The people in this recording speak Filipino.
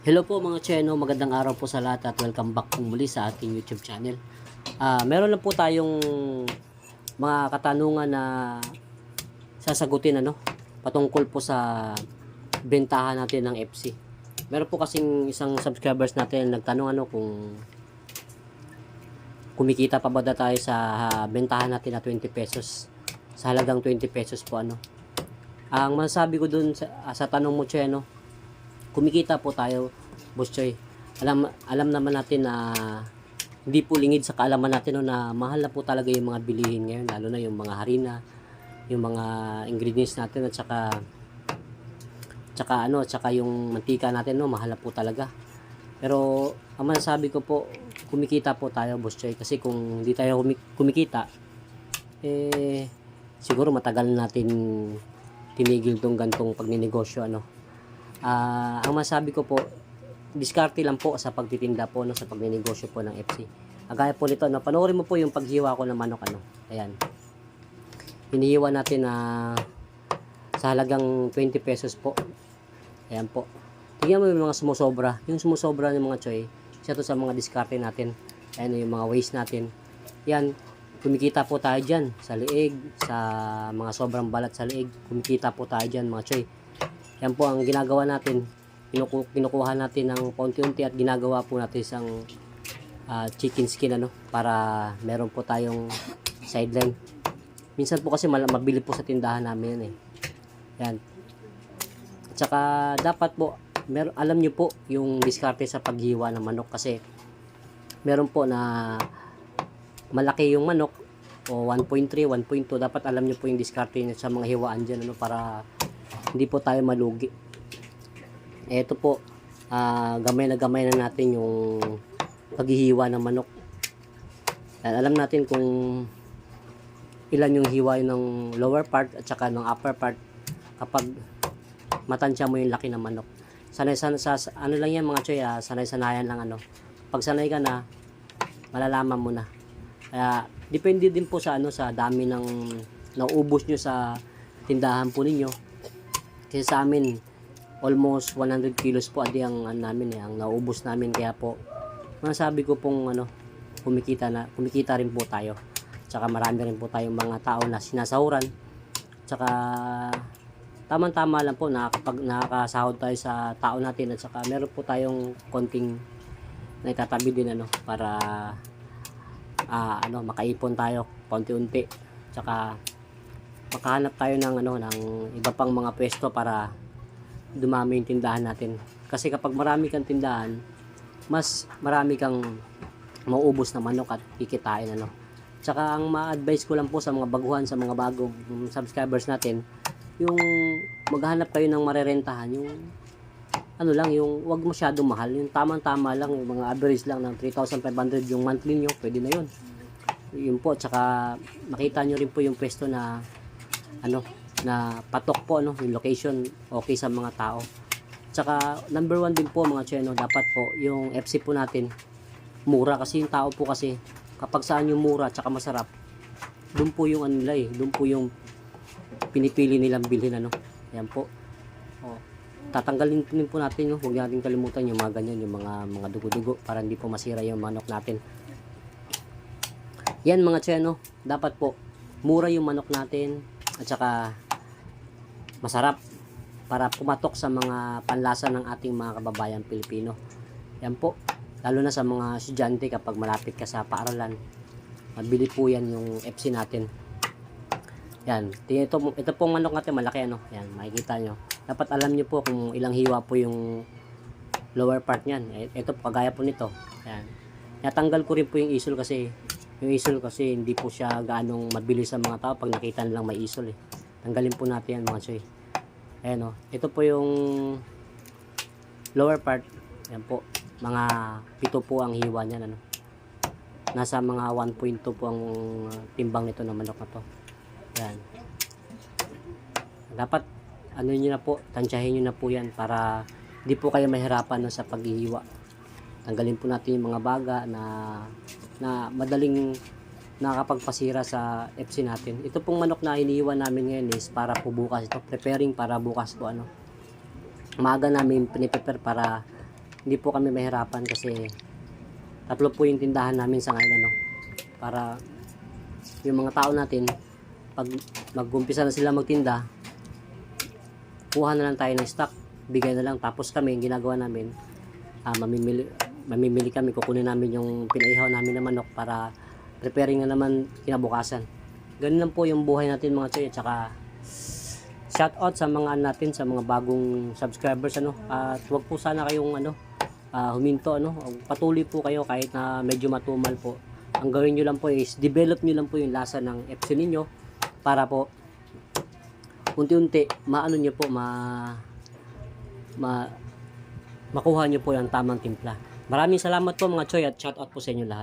Hello po mga Cheno, magandang araw po sa lahat at welcome back po muli sa ating YouTube channel. Ah, meron lang po tayong mga katanungan na sasagutin ano, patungkol po sa bentahan natin ng FC. Meron po kasing isang subscribers natin nagtanong ano kung kumikita pa ba tayo sa ah, bentahan natin na 20 pesos. Sa halagang 20 pesos po ano. Ang masasabi ko dun sa, sa tanong mo Cheno, kumikita po tayo, Boss Choy. Alam, alam naman natin na hindi po lingid sa kaalaman natin no, na mahal na po talaga yung mga bilihin ngayon, lalo na yung mga harina, yung mga ingredients natin at saka tsaka ano, tsaka yung mantika natin no, mahal na po talaga. Pero ang masasabi ko po, kumikita po tayo, Boss Choy, kasi kung hindi tayo kumi- kumikita, eh siguro matagal na natin tinigil tong gantong pagninegosyo ano. Ah, ang masabi ko po, diskarte lang po sa pagtitinda po no sa pagninegosyo po ng FC. Agaya po nito, no, panoorin mo po yung paghiwa ko ng manok ano. Ayan. Hinihiwa natin na sa halagang 20 pesos po. Ayan po. Tingnan mo yung mga sumusobra. Yung sumusobra ng mga choy, isa to sa mga diskarte natin. Ayan yung mga waste natin. Yan, kumikita po tayo dyan sa liig, sa mga sobrang balat sa liig. Kumikita po tayo dyan mga choy. Yan po ang ginagawa natin. Kinuku- kinukuha natin ng paunti-unti at ginagawa po natin isang ah, chicken skin ano para meron po tayong sideline. Minsan po kasi mabili po sa tindahan namin yan eh. Yan. At saka dapat po mer alam niyo po yung diskarte sa paghiwa ng manok kasi meron po na malaki yung manok o 1.3, 1.2 dapat alam niyo po yung diskarte sa mga hiwaan diyan ano para hindi po tayo malugi. Ito po, ah, gamay na gamay na natin yung paghihiwa ng manok. Dahil alam natin kung ilan yung hiwa ng lower part at saka ng upper part kapag matansya mo yung laki ng manok. Sanay san sa sa- ano lang yan mga choy, ah, sanay sanayan lang ano. Pag sanay ka na, malalaman mo na. Kaya depende din po sa ano sa dami ng naubos nyo sa tindahan po ninyo. Kasi sa amin, almost 100 kilos po adi ang ano namin eh, ang naubos namin kaya po masabi ko pong ano kumikita na kumikita rin po tayo. Tsaka marami rin po tayong mga tao na sinasahuran. Tsaka tamang-tama lang po nakakapag nakakasahod tayo sa tao natin at saka meron po tayong konting na itatabi din ano para ah, ano makaipon tayo paunti-unti. Tsaka makahanap tayo ng ano ng iba pang mga pwesto para dumami yung tindahan natin. Kasi kapag marami kang tindahan, mas marami kang mauubos na manok at kikitain ano. Tsaka ang ma-advise ko lang po sa mga baguhan, sa mga bagong subscribers natin, yung maghanap kayo ng marerentahan, yung ano lang, yung wag masyadong mahal, yung tamang-tama lang, yung mga average lang ng 3,500 yung monthly nyo, pwede na yun. Yun po, tsaka makita nyo rin po yung pwesto na ano, na patok po ano, yung location okay sa mga tao. Tsaka number one din po mga cheno, dapat po yung FC po natin mura kasi yung tao po kasi kapag saan yung mura tsaka masarap, doon po yung ano nila eh, doon po yung pinipili nilang bilhin ano. Yan po. Oh. Tatanggalin din po natin yung huwag natin kalimutan yung mga ganyan, yung mga mga dugo-dugo para hindi po masira yung manok natin. Yan mga cheno, dapat po mura yung manok natin at saka masarap para pumatok sa mga panlasa ng ating mga kababayan Pilipino. Yan po, lalo na sa mga estudyante kapag malapit ka sa paaralan. Mabili po yan yung FC natin. Yan, ito, ito pong manok natin malaki ano. Yan, makikita nyo. Dapat alam nyo po kung ilang hiwa po yung lower part niyan. Eh, Ito kagaya po nito. Yan. Natanggal ko rin po yung isol kasi yung isol kasi hindi po siya gaanong mabilis sa mga tao pag nakita nilang may isol eh. Tanggalin po natin yan mga choy. Ayan o. Ito po yung lower part. Yan po. Mga pito po ang hiwa niyan. Ano. Nasa mga 1.2 po ang timbang nito ng manok na to. Yan. Dapat ano nyo na po, tansyahin nyo na po yan para di po kayo mahirapan no, sa paghihiwa. Tanggalin po natin yung mga baga na na madaling nakakapagpasira sa FC natin. Ito pong manok na iniiwan namin ngayon is para po bukas ito. Preparing para bukas po ano. Maaga namin piniprepare para hindi po kami mahirapan kasi tatlo po yung tindahan namin sa ngayon ano para yung mga tao natin pag mag-umpisa na sila magtinda kuha na lang tayo ng stock bigay na lang tapos kami yung ginagawa namin ah, mamimili mamimili kami kukunin namin yung pinaihaw namin na manok para preparing na naman kinabukasan. Ganun lang po yung buhay natin mga choy at saka shout out sa mga natin sa mga bagong subscribers ano. At wag po sana kayong ano ah, huminto ano. Patuloy po kayo kahit na medyo matumal po. Ang gawin nyo lang po is develop nyo lang po yung lasa ng FC ninyo para po unti-unti maano nyo po ma ma makuha nyo po yung tamang timpla maraming salamat po mga choy at shout out po sa inyo lahat